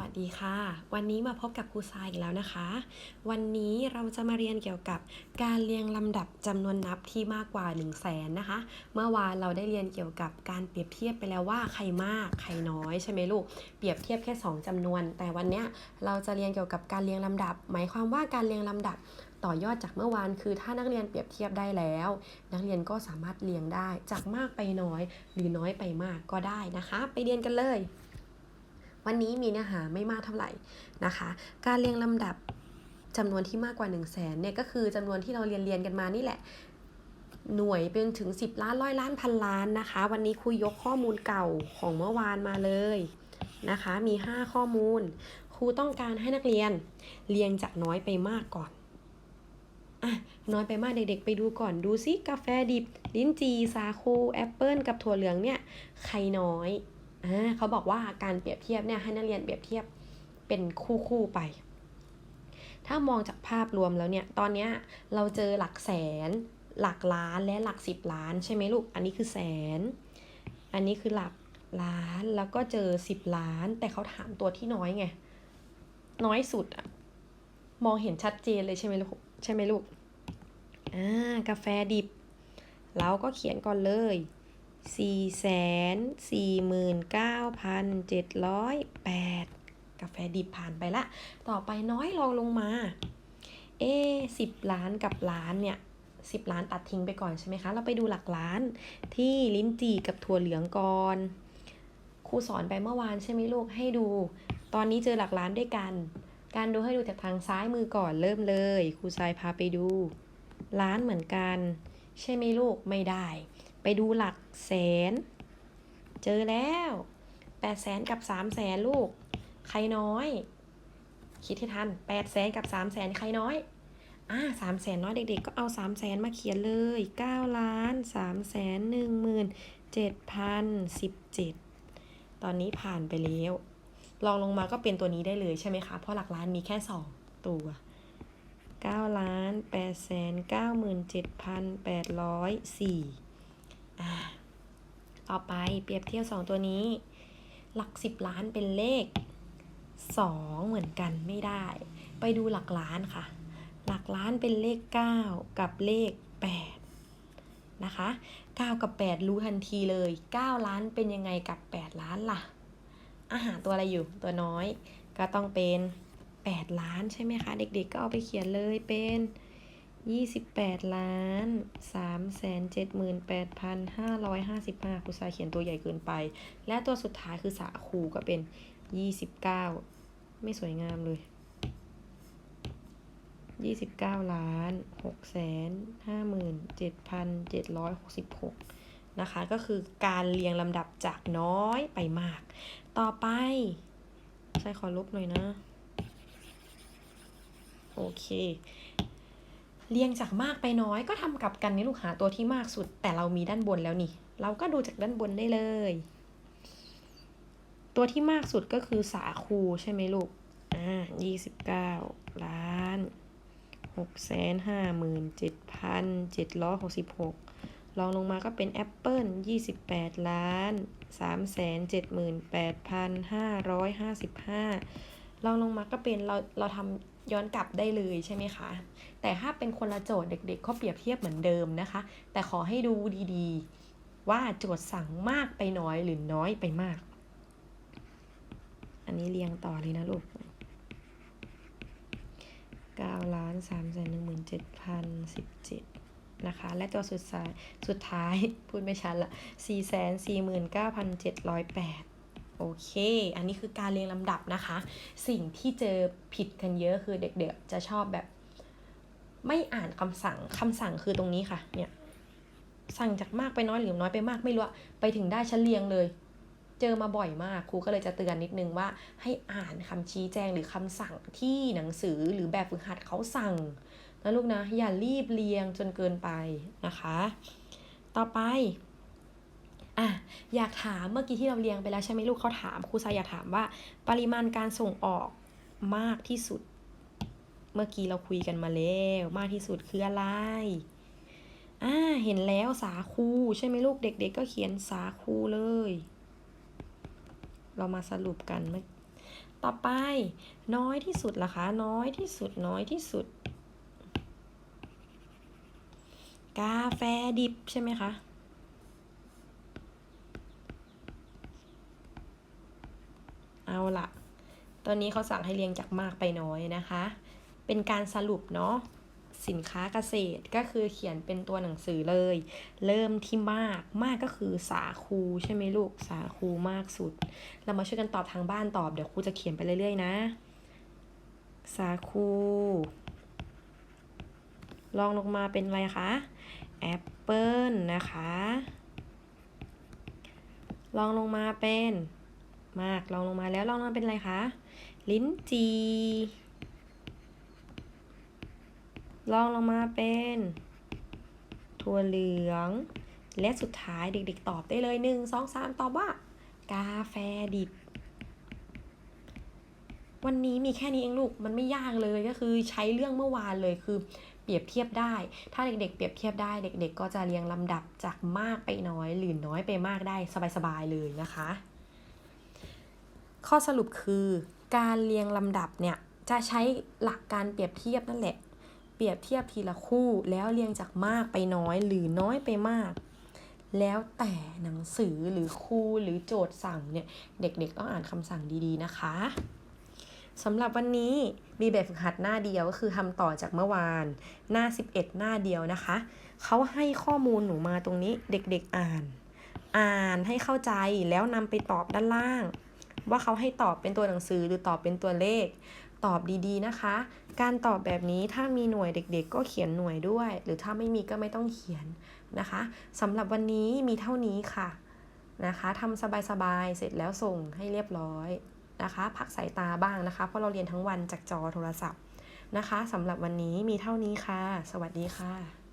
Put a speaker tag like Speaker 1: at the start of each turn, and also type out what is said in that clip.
Speaker 1: วัสดีค่ะ วันนี้มาพบกับครูทรายอีกแล้วนะคะ วันนี้เราจะมาเรียนเกี่ยวกับการเรียงลำดับจำนวนนับที่มากกว่า 1 0 0 0 0แสนนะคะ เมื่อวานเราได้เรียนเกี่ยวกับการเปรียบเทียบไปแล้วว่าใครมากใครน้อยใช่ไหมลูก เปรียบเทียบแค่ 2จำนวน แต่วันนี้เราจะเรียนเกี่ยวกับการเรียงลำดับ หมายความว่าการเรียงลำดับต่อยอดจากเมื่อวานคือถ้านักเรียนเปรียบเทียบได้แล้ว นักเรียนก็สามารถเรียงได้จากมากไปน้อย หรือน้อยไปมากก็ได้นะคะ ไปเรียนกันเลย วันนี้มีเนื้อหาไม่มากเท่าไหร่นะคะ การเรียงลำดับจำนวนที่มากกว่า 1 0 0 0 0แสนเนี่ยก็คือจำนวนที่เราเรียนเรียนกันมานี่แหละ หน่วยเป็นถึง 10 ล้านร้อยล้านพันล้านนะคะ วันนี้ครูยกข้อมูลเก่าของเมื่อวานมาเลยนะคะ มี 5 ข้อมูล ครูต้องการให้นักเรียนเรียงจากน้อยไปมากก่อนอะน้อยไปมากเด็กๆ ไปดูก่อนดูซิกาแฟดิบ ลิ้นจีสาคูแอปเปิลกับถั่วเหลืองเนี่ยใครน้อย เขาบอกว่าการเปรียบเทียบเนี่ยให้นักเรียนเปรียบเทียบเป็นคู่คู่ๆไป ถ้ามองจากภาพรวมแล้วเนี่ย ตอนนี้เราเจอหลักแสน หลักล้านและหลักสิบล้านใช่ไหมลูก อันนี้คือแสน อันนี้คือหลักล้านแล้วก็เจอสิบล้าน แต่เขาถามตัวที่น้อยไง น้อยสุดอะมองเห็นชัดเจนเลยใช่ไหมลูกใช่ไหมลูกอ่ากาแฟดิบ เราก็เขียนก่อนเลย สี่แสนสี่หมื่นเก้าพันเจ็ดร้อยแปดกาแฟดิบผ่านไปละ ต่อไปน้อยลองลงมา เอสิบล้านกับล้านเนี่ยสิบล้านตัดทิ้งไปก่อนใช่ไหมคะ เราไปดูหลักล้านที่ลิ้นจี่กับถั่วเหลืองก่อน ครูสอนไปเมื่อวานใช่ไหมลูก ให้ดู ตอนนี้เจอหลักล้านด้วยกัน การดูให้ดูจากทางซ้ายมือก่อนเริ่มเลย ครูทรายพาไปดู ล้านเหมือนกัน ใช่ไหมลูก ไม่ได้ ไปดูหลักแสน เจอแล้วแปดแสนกับสามแสนลูก ใครน้อย คิดให้ทันแปดแสนกับสามแสนใครน้อยอ่าสามแสนน้อยเด็กๆ ก็เอาสามแสนมาเขียนเลยเก้าล้านสามแสนหนึ่งหมื่นเจ็ดพันสิบเจ็ดตอนนี้ผ่านไปแล้วลองลงมาก็เป็นตัวนี้ได้เลยใช่ไหมคะ เพราะหลักล้านมีแค่สองตัวเก้าล้านแปดแสนเก้าหมื่นเจ็ดพันแปดร้อยสี่ ต่อไปเปรียบเทียบ 2 ตัวนี้ หลัก 10 ล้านเป็นเลข 2 เหมือนกันไม่ได้ ไปดูหลักล้านค่ะ หลักล้านเป็นเลข 9 กับเลข 8 นะคะ 9 กับ 8 รู้ทันทีเลย 9 ล้านเป็นยังไงกับ 8 ล้านล่ะ อาหารตัวอะไรอยู่ตัวน้อย ก็ต้องเป็น 8 ล้านใช่ไหมคะ เด็กๆก็เอาไปเขียนเลยเป็น 28 ล้าน3 7 8 5 5 5ครูสายเขียนตัวใหญ่เกินไป และตัวสุดท้ายคือสาคูก็เป็น 29 ไม่สวยงามเลย 29 ล้าน6แสน57,766 นะคะ ก็คือการเรียงลำดับจากน้อยไปมาก ต่อไป ใช่ขอลบหน่อยนะ โอเค เรียงจากมากไปน้อยก็ทำกับกันนี่ลูกหาตัวที่มากสุด แต่เรามีด้านบนแล้วนี่ เราก็ดูจากด้านบนได้เลย ตัวที่มากสุดก็คือสาคูใช่ไหมลูก อ่ายี่สิบเก้าล้านหกแสนห้าหมื่นเจ็ดพันเจ็ดร้อยหกสิบหกลองลงมาก็เป็นแอปเปิลยี่สิบแปดล้านสามแสนเจ็ดหมื่นแปดพันห้าร้อยห้าสิบห้า ลองลงมาก็เป็นเราเราทำย้อนกลับได้เลยใช่ไหมคะ แต่ถ้าเป็นคนละโจทย์เด็กๆเขาเปรียบเทียบเหมือนเดิมนะคะ แต่ขอให้ดูดีๆ ว่าโจทย์สั่งมากไปน้อยหรือน้อยไปมาก อันนี้เรียงต่อเลยนะลูก9ล้าน3แสน1 7 0 17นเจ็ดพันสิบเจ็ดนะคะ และตัวสุดท้ายสุดท้ายพูดไม่ชัดละ4 4 9 7 0 8 โอเค อันนี้คือการเรียงลำดับนะคะ สิ่งที่เจอผิดกันเยอะคือเด็กๆ จะชอบแบบ ไม่อ่านคำสั่งคำสั่งคือตรงนี้ค่ะ เนี่ย สั่งจากมากไปน้อยหรือน้อยไปมากไม่รู้ไปถึงได้ชั้นเรียงเลย เจอมาบ่อยมากครูก็เลยจะเตือนนิดนึงว่า ให้อ่านคำชี้แจงหรือคำสั่งที่หนังสือหรือแบบฝึกหัดเขาสั่งนะลูกนะ อย่ารีบเรียงจนเกินไปนะคะ ต่อไป อะอยากถามเมื่อกี้ที่เราเรียงไปแล้วใช่ไหมลูกเขาถามครูซายอยากถามว่า ปริมาณการส่งออกมากที่สุด เมื่อกี้เราคุยกันมาแล้วมากที่สุดคืออะไรอ่าเห็นแล้วสาคูใช่ไหมลูกเด็กๆก็เขียนสาคูเลย เรามาสรุปกันเมื่อต่อไป น้อยที่สุดล่ะคะ น้อยที่สุดน้อยที่สุด กาแฟดิบใช่ไหมคะ เอาละ ตอนนี้เขาสั่งให้เรียงจากมากไปน้อยนะคะ เป็นการสรุปเนาะสินค้าเกษตรก็คือเขียนเป็นตัวหนังสือเลย เริ่มที่มากมากก็คือสาคูใช่ไหมลูกสาคูมากสุด เรามาช่วยกันตอบทางบ้านตอบเดี๋ยวครูจะเขียนไปเรื่อยๆนะ สาคูลองลงมาเป็นอะไรคะแอปเปิลนะคะ ลองลงมาเป็น มากลองลงมาแล้วลองลงมาเป็นอะไรคะ ลิ้นจีลองลงมาเป็นถั่วเหลือง และสุดท้ายเด็กๆ ตอบได้เลยหนึ่งสองสามตอบว่า กาแฟดิบ วันนี้มีแค่นี้เองลูก มันไม่ยากเลยก็คือใช้เรื่องเมื่อวานเลยคือเปรียบเทียบได้ ถ้าเด็กๆ เปรียบเทียบได้เด็ก ๆ ก็จะเรียงลำดับจากมากไปน้อยหรือน้อยไปมากได้สบายๆเลยนะคะ ข้อสรุปคือการเรียงลำดับเนี่ยจะใช้หลักการเปรียบเทียบนั่นแหละ เปรียบเทียบทีละคู่แล้วเรียงจากมากไปน้อยหรือน้อยไปมาก แล้วแต่หนังสือหรือครูหรือโจทย์สั่งเนี่ยเด็กๆต้องอ่านคำสั่งดีๆนะคะสำหรับวันนี้มีแบบฝึกหัดหน้าเดียวก็คือทำต่อจากเมื่อวานหน้า 11 หน้าเดียวนะคะ เขาให้ข้อมูลหนูมาตรงนี้เด็กๆอ่าน อ่านให้เข้าใจแล้วนำไปตอบด้านล่าง ว่าเขาให้ตอบเป็นตัวหนังสือหรือตอบเป็นตัวเลข ตอบดีๆนะคะ การตอบแบบนี้ถ้ามีหน่วยเด็กๆ ก็เขียนหน่วยด้วย หรือถ้าไม่มีก็ไม่ต้องเขียนนะคะสำหรับวันนี้มีเท่านี้ค่ะนะคะทำสบายๆเสร็จแล้วส่งให้เรียบร้อยนะคะ พักสายตาบ้างนะคะ เพราะเราเรียนทั้งวันจากจอโทรศัพท์นะคะสำหรับวันนี้มีเท่านี้ค่ะ สวัสดีค่ะ